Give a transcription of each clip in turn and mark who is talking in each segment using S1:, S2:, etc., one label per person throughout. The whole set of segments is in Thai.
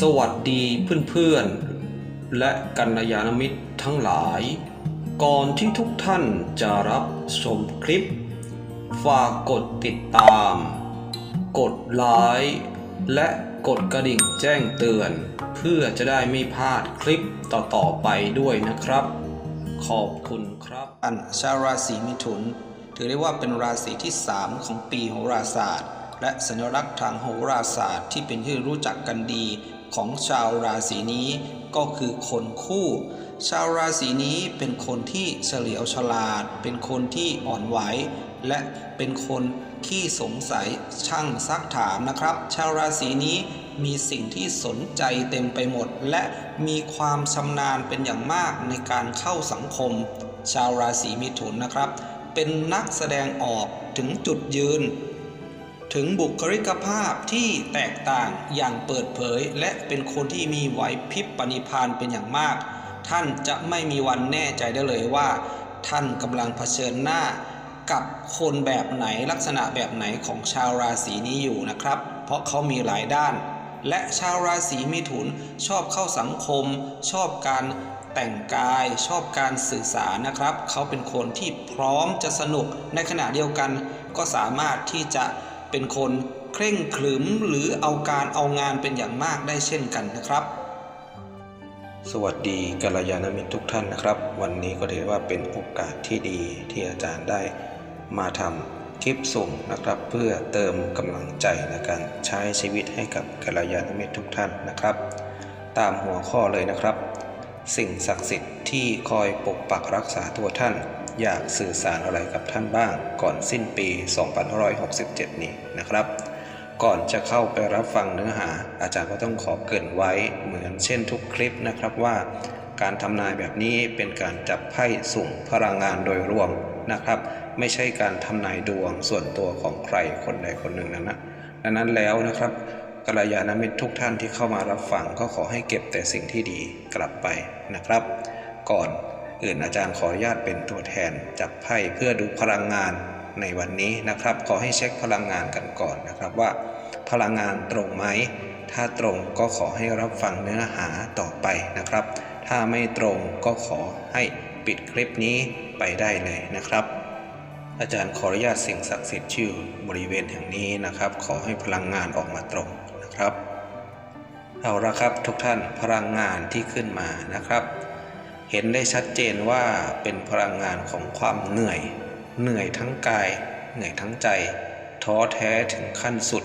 S1: สวัสดีเพื่อนๆ และกัลยาณมิตรทั้งหลาย ก่อนที่ทุกท่านจะรับชมคลิป ฝากกดติดตาม กดไลค์และกดกระดิ่งแจ้งเตือน เพื่อจะได้ไม่พลาดคลิปต่อๆไปด้วยนะครับ ขอบคุณครับ อันชาวราศีมิถุน ถือได้ว่าเป็นราศีที่ 3 ของปีโหราศาสตร์ และสัญลักษณ์ทางโหราศาสตร์ที่เป็นที่รู้จักกันดี ของชาวราศีนี้ก็คือคนคู่ ชาวราศีนี้เป็นคนที่เฉลียวฉลาด เป็นคนที่อ่อนไหว และเป็นคนขี้สงสัยช่างซักถามนะครับ ชาวราศีนี้มีสิ่งที่สนใจเต็มไปหมด และมีความชำนาญเป็นอย่างมากในการเข้าสังคม ชาวราศีมิถุนนะครับ เป็นนักแสดงออกถึงจุดยืน ถึงบุคลิกภาพที่แตกต่างอย่างเปิดเผย และเป็นคนที่มีไหวพริบปณิพานเป็นอย่างมาก ท่านจะไม่มีวันแน่ใจได้เลยว่า ท่านกำลังเผชิญหน้า กับคนแบบไหนลักษณะแบบไหนของชาวราศีนี้อยู่นะครับ เพราะเขามีหลายด้าน และชาวราศีมิถุนชอบเข้าสังคม ชอบการแต่งกายชอบการสื่อสารนะครับ เขาเป็นคนที่พร้อมจะสนุกในขณะเดียวกัน ก็สามารถที่จะ เป็นคนเคร่งขรึมหรือเอาการเอางานเป็นอย่างมากได้เช่นกันนะครับ สวัสดีกัลยาณมิตรทุกท่านนะครับ วันนี้ก็ถือว่าเป็นโอกาสที่ดีที่อาจารย์ได้มาทำคลิปส่งนะครับ เพื่อเติมกำลังใจในการใช้ชีวิตให้กับกัลยาณมิตรทุกท่านนะครับ ตามหัวข้อเลยนะครับ สิ่งศักดิ์สิทธิ์ที่คอยปกปักรักษาตัวท่าน อยากสื่อสารอะไรกับท่านบ้าง ก่อนสิ้นปี 2567 นี้นะครับ ก่อนจะเข้าไปรับฟังเนื้อหา อาจารย์ก็ต้องขอเกรินไว้เหมือนเช่นทุกคลิปนะครับว่า การทำนายแบบนี้เป็นการจับไพ่สุ่มพลังงานโดยรวมนะครับ ไม่ใช่การทำนายดวงส่วนตัวของใครคนใดคนหนึ่งนั้นนะดังนั้นแล้วนะครับกัลยาณมิตรทุกท่านที่เข้ามารับฟังก็ขอให้เก็บแต่สิ่งที่ดีกลับไปนะครับ ก่อน อื่นอาจารย์ขออนุญาตเป็นตัวแทนจับไพ่เพื่อดูพลังงานในวันนี้นะครับ ขอให้เช็คพลังงานกันก่อนนะครับว่า พลังงานตรงไหม ถ้าตรงก็ขอให้รับฟังเนื้อหาต่อไปนะครับ ถ้าไม่ตรงก็ขอให้ปิดคลิปนี้ไปได้เลยนะครับ อาจารย์ขออนุญาตสิ่งศักดิ์สิทธิ์ชื่อบริเวณแห่งนี้นะครับ ขอให้พลังงานออกมาตรงนะครับ เอาละครับทุกท่านพลังงานที่ขึ้นมานะครับ เห็นได้ชัดเจนว่าเป็นพลังงานของความเหนื่อย เหนื่อยทั้งกาย เหนื่อยทั้งใจ ท้อแท้ถึงขั้นสุด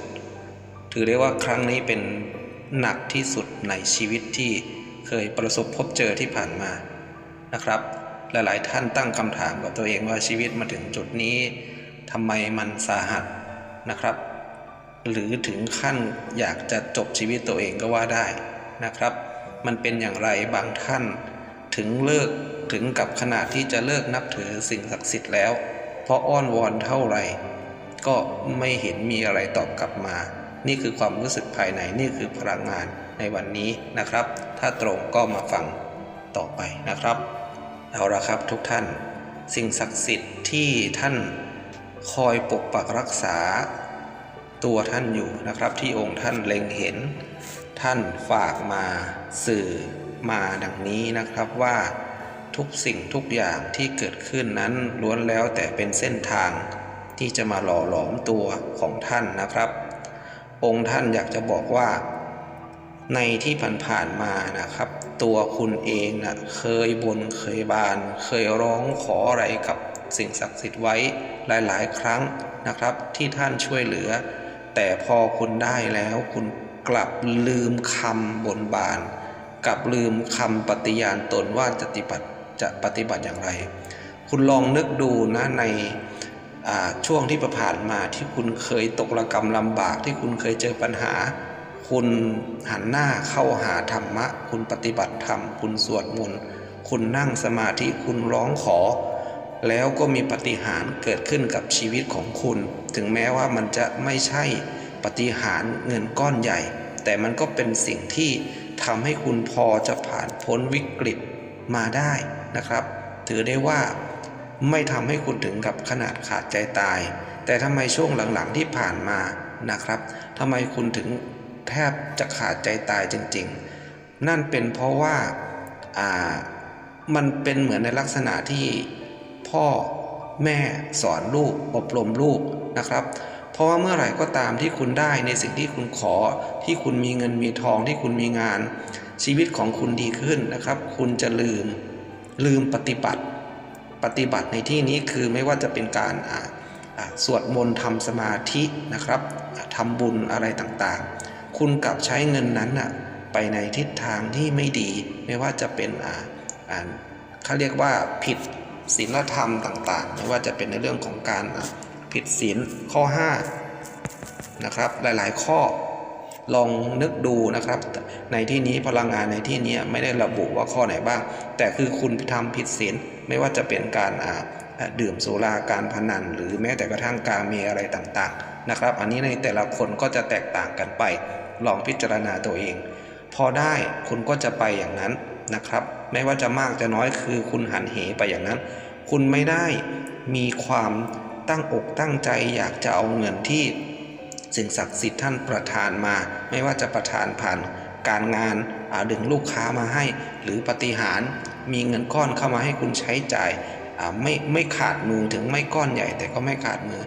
S1: ถือได้ว่าครั้งนี้เป็นหนักที่สุดในชีวิตที่เคยประสบพบเจอที่ผ่านมานะครับ หลายๆท่านตั้งคำถามกับตัวเองว่าชีวิตมาถึงจุดนี้ทำไมมันสาหัสนะครับ หรือถึงขั้นอยากจะจบชีวิตตัวเองก็ว่าได้นะครับ มันเป็นอย่างไรบางท่าน ถึงเลิกถึงกับขนาดที่จะเลิกนับถือสิ่งศักดิ์สิทธิ์แล้ว เพราะอ้อนวอนเท่าไหร่ ก็ไม่เห็นมีอะไรตอบกลับมา นี่คือความรู้สึกภายในนี่คือพลังงานในวันนี้นะครับ ถ้าตรงก็มาฟังต่อไปนะครับ เอาละครับทุกท่าน สิ่งศักดิ์สิทธิ์ที่ท่านคอยปกปักรักษา ตัวท่านอยู่นะครับที่องค์ท่านเล็งเห็น ท่านฝากมาสื่อ มาดังนี้นะครับว่า ทุกสิ่งทุกอย่างที่เกิดขึ้นนั้นล้วนแล้วแต่เป็นเส้นทางที่จะมาหล่อหลอมตัวของท่านนะครับ องค์ท่านอยากจะบอกว่า ในที่ผ่านๆมานะครับ ตัวคุณเองนะเคยบนเคยบาน เคยร้องขออะไรกับสิ่งศักดิ์สิทธิ์ไว้หลายๆ ครั้งนะครับ ที่ท่านช่วยเหลือ แต่พอคุณได้แล้วคุณกลับลืมคำบนบาน กลับลืมคำปฏิญาณตนว่าจะปฏิบัติจะปฏิบัติอย่างไร คุณลองนึกดูนะในช่วงที่ผ่านมาที่คุณเคยตกระกรรมลำบากที่คุณเคยเจอปัญหา คุณหันหน้าเข้าหาธรรมะ คุณปฏิบัติธรรม คุณสวดมนต์คุณนั่งสมาธิคุณร้องขอ แล้วก็มีปฏิหารเกิดขึ้นกับชีวิตของคุณ ถึงแม้ว่ามันจะไม่ใช่ปฏิหารเงินก้อนใหญ่ แต่มันก็เป็นสิ่งที่ ทำให้คุณพอจะผ่านพ้นวิกฤตมาได้นะครับ ถือได้ว่าไม่ทำให้คุณถึงกับขนาดขาดใจตาย แต่ทำไมช่วงหลังๆที่ผ่านมานะครับทำไมคุณถึง
S2: แทบจะขาดใจตายจริง ๆ นั่นเป็นเพราะว่าอ่ามันเป็นเหมือนในลักษณะที่พ่อแม่สอนลูกอบรมลูกนะครับ ราะว่าเมื่อไหร่ก็ตามที่คุณได้ในสิ่งที่คุณขอ ที่คุณมีเงินมีทองที่คุณมีงาน ชีวิตของคุณดีขึ้นนะครับ คุณจะลืมลืมปฏิบัติ ปฏิบัติในที่นี้คือไม่ว่าจะเป็นการสวดมนต์ทำสมาธินะครับทำบุญอะไรต่างๆ คุณกลับใช้เงินนั้นนะไปในทิศทางที่ไม่ดี ไม่ว่าจะเป็นอ่าเขาเรียกว่าผิดศีลธรรมต่างๆ ไม่ว่าจะเป็นในเรื่องของการ ผิดศีลข้อ 5 นะครับ หลายๆ ข้อลองนึกดูนะครับ ในที่นี้พลังงานในที่นี้ไม่ได้ระบุว่าข้อไหนบ้าง แต่คือคุณทำผิดศีลไม่ว่าจะเป็นการดื่มสุราการพนัน หรือแม้แต่กระทั่งการมีอะไรต่างๆนะครับ อันนี้ในแต่ละคนก็จะแตกต่างกันไป ลองพิจารณาตัวเอง พอได้คุณก็จะไปอย่างนั้นนะครับ ไม่ว่าจะมากจะน้อยคือคุณหันเหไปอย่างนั้น คุณไม่ได้มีความ ตั้งอกตั้งใจอยากจะเอาเงินที่สิ่งศักดิ์สิทธิ์ท่านประทานมา ไม่ว่าจะประทานผ่านการงานอาดึงลูกค้ามาให้หรือปฏิหารมีเงินก้อนเข้ามาให้คุณใช้จ่ายาไม่ไม่ขาดมือถึงไม่ก้อนใหญ่แต่ก็ไม่ขาดมือ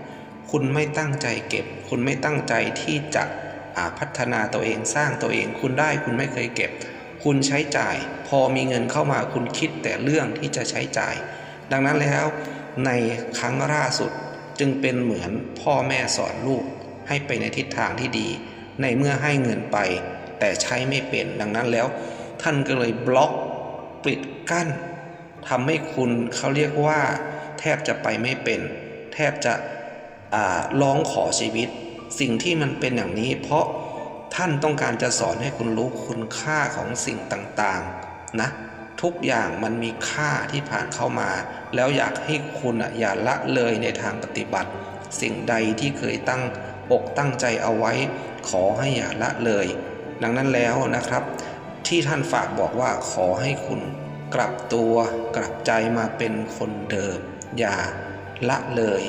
S2: คุณไม่ตั้งใจเก็บ คุณไม่ตั้งใจที่จะพัฒนาตัวเองสร้างตัวเอง คุณได้คุณไม่เคยเก็บ คุณใช้จ่าย พอมีเงินเข้ามาคุณคิดแต่เรื่องที่จะใช้จ่าย ดังนั้นแล้วในครั้งล่าสุด จึงเป็นเหมือนพ่อแม่สอนลูกให้ไปในทิศทางที่ดี ในเมื่อให้เงินไป แต่ใช้ไม่เป็นดังนั้นแล้ว ท่านก็เลยบล็อกปิดกั้นทำให้คุณเขาเรียกว่า แทบจะไปไม่เป็น แทบจะร้องขอชีวิต สิ่งที่มันเป็นอย่างนี้ เพราะท่านต้องการจะสอนให้คุณรู้คุณค่าของสิ่งต่างๆ นะ ทุกอย่างมันมีค่าที่ผ่านเข้ามา แล้วอยากให้คุณอย่าละเลยในทางปฏิบัติ สิ่งใดที่เคยตั้งอกตั้งใจเอาไว้ ขอให้อย่าละเลย ดังนั้นแล้วนะครับ ที่ท่านฝากบอกว่าขอให้คุณกลับตัวกลับใจมาเป็นคนเดิม อย่าละเลย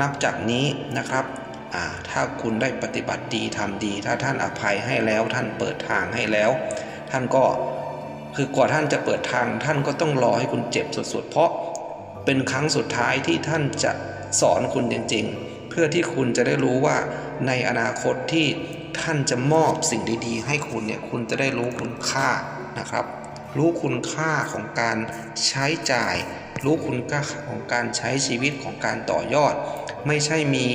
S2: นับจากนี้นะครับถ้าคุณได้ปฏิบัติดีทำดี ถ้าท่านอภัยให้แล้วท่านเปิดทางให้แล้ว ท่านก็ คือกว่าท่านจะเปิดทางท่านก็ต้องรอให้คุณเจ็บสุดๆ เพราะเป็นครั้งสุดท้ายที่ท่านจะสอนคุณจริงๆ เพื่อที่คุณจะได้รู้ว่าในอนาคตที่ท่านจะมอบสิ่งดีๆ ให้คุณเนี่ยคุณจะได้รู้คุณค่านะครับ รู้คุณค่าของการใช้จ่าย รู้คุณค่าของการใช้ชีวิตของการต่อยอด ไม่ใช่มี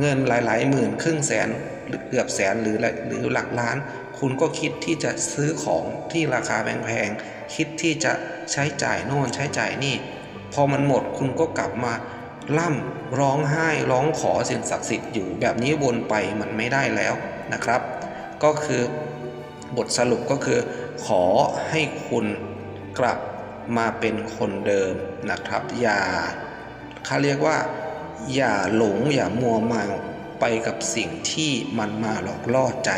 S2: เงินหลายๆหมื่นครึ่งแสนหรือเกือบแสนหรือหรือหลักล้าน คุณก็คิดที่จะซื้อของที่ราคาแพงๆคิดที่จะใช้จ่ายโน่นใช้จ่ายนี่ พอมันหมดคุณก็กลับมาล่ำร้องไห้ร้องขอสิ่งศักดิ์สิทธิ์อยู่แบบนี้วนไปมันไม่ได้แล้วนะครับ ก็คือบทสรุปก็คือ ขอให้คุณกลับมาเป็นคนเดิมนะครับ อย่าเขาเรียกว่า อย่าหลงอย่ามัวเมาไปกับสิ่งที่มันมาหลอกล่อใจ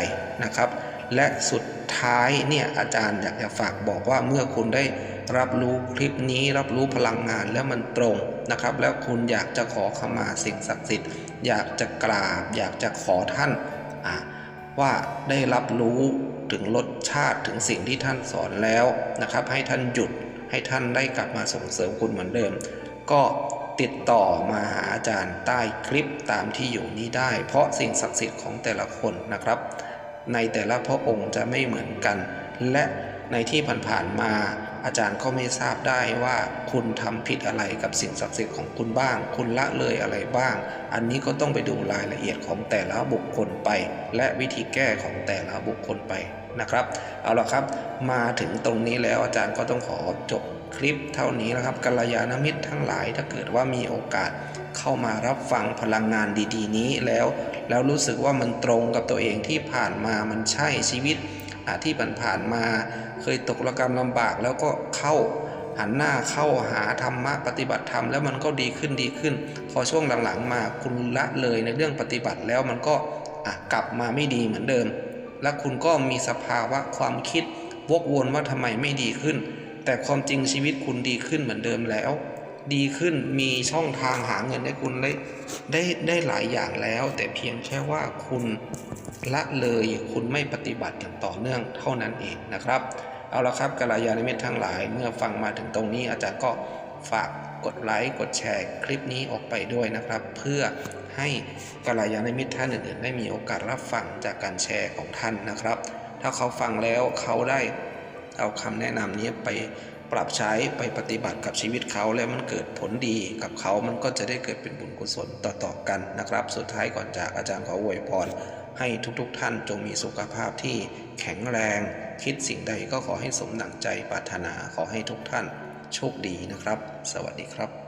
S2: นะครับ และสุดท้ายเนี่ยอาจารย์อยากจะฝากบอกว่าเมื่อคุณได้รับรู้คลิปนี้รับรู้พลังงานแล้วมันตรงนะครับ แล้วคุณอยากจะขอขมาสิ่งศักดิ์สิทธิ์ อยากจะกราบ อยากจะขอท่านว่าได้รับรู้ถึงรสชาติถึงสิ่งที่ท่านสอนแล้วนะครับ ให้ท่านหยุดให้ท่านได้กลับมาส่งเสริมคุณเหมือนเดิม ก็ติดต่อมาหาอาจารย์ใต้คลิปตามที่อยู่นี้ได้ เพราะสิ่งศักดิ์สิทธิ์ของแต่ละคนนะครับ ในแต่ละพระองค์จะไม่เหมือนกัน และในที่ผ่านๆมาอาจารย์ก็ไม่ทราบได้ว่าคุณทำผิดอะไรกับสิ่งศักดิ์สิทธิ์ของคุณบ้าง คุณละเลยอะไรบ้าง อันนี้ก็ต้องไปดูรายละเอียดของแต่ละบุคคลไป และวิธีแก้ของแต่ละบุคคลไปนะครับ เอาละครับ มาถึงตรงนี้แล้วอาจารย์ก็ต้องขอจบ คลิปเท่านี้นะครับกัลยาณมิตรทั้งหลาย ถ้าเกิดว่ามีโอกาสเข้ามารับฟังพลังงานดี ๆ นี้แล้ว แล้วรู้สึกว่ามันตรงกับตัวเองที่ผ่านมามันใช่ชีวิตที่ผ่านมาเคยตกระกรรมลำบากแล้วก็เข้าหันหน้าเข้าหาธรรมะปฏิบัติธรรมแล้วมันก็ดีขึ้นดีขึ้น พอช่วงหลังๆ มาคุณละเลยในเรื่องปฏิบัติแล้วมันก็กลับมาไม่ดีเหมือนเดิม และคุณก็มีสภาวะความคิดวกวนว่าทำไมไม่ดีขึ้น แต่ความจริงชีวิตคุณดีขึ้นเหมือนเดิมแล้ว ดีขึ้นมีช่องทางหาเงินให้คุณได้ได้ได้หลายอย่างแล้ว แต่เพียงแค่ว่าคุณละเลยคุณไม่ปฏิบัติอย่างต่อเนื่องเท่านั้นเองนะครับ เอาละครับกัลยาณมิตรทั้งหลายเมื่อฟังมาถึงตรงนี้อาจารย์ก็ฝากกดไลค์กดแชร์คลิปนี้ออกไปด้วยนะครับ เพื่อให้กัลยาณมิตรท่านอื่นๆได้มีโอกาสรับฟังจากการแชร์ของท่านนะครับ ถ้าเขาฟังแล้วเขาได้ เอาคำแนะนำนี้ไปปรับใช้ไปปฏิบัติกับชีวิตเขาแล้วมันเกิดผลดีกับเขามันก็จะได้เกิดเป็นบุญกุศลต่อๆกันนะครับ สุดท้ายก่อนจากอาจารย์ขออวยพรให้ทุกๆท่านจงมีสุขภาพที่แข็งแรง คิดสิ่งใดก็ขอให้สมดังใจปรารถนาขอให้ทุกท่านโชคดีนะครับ สวัสดีครับ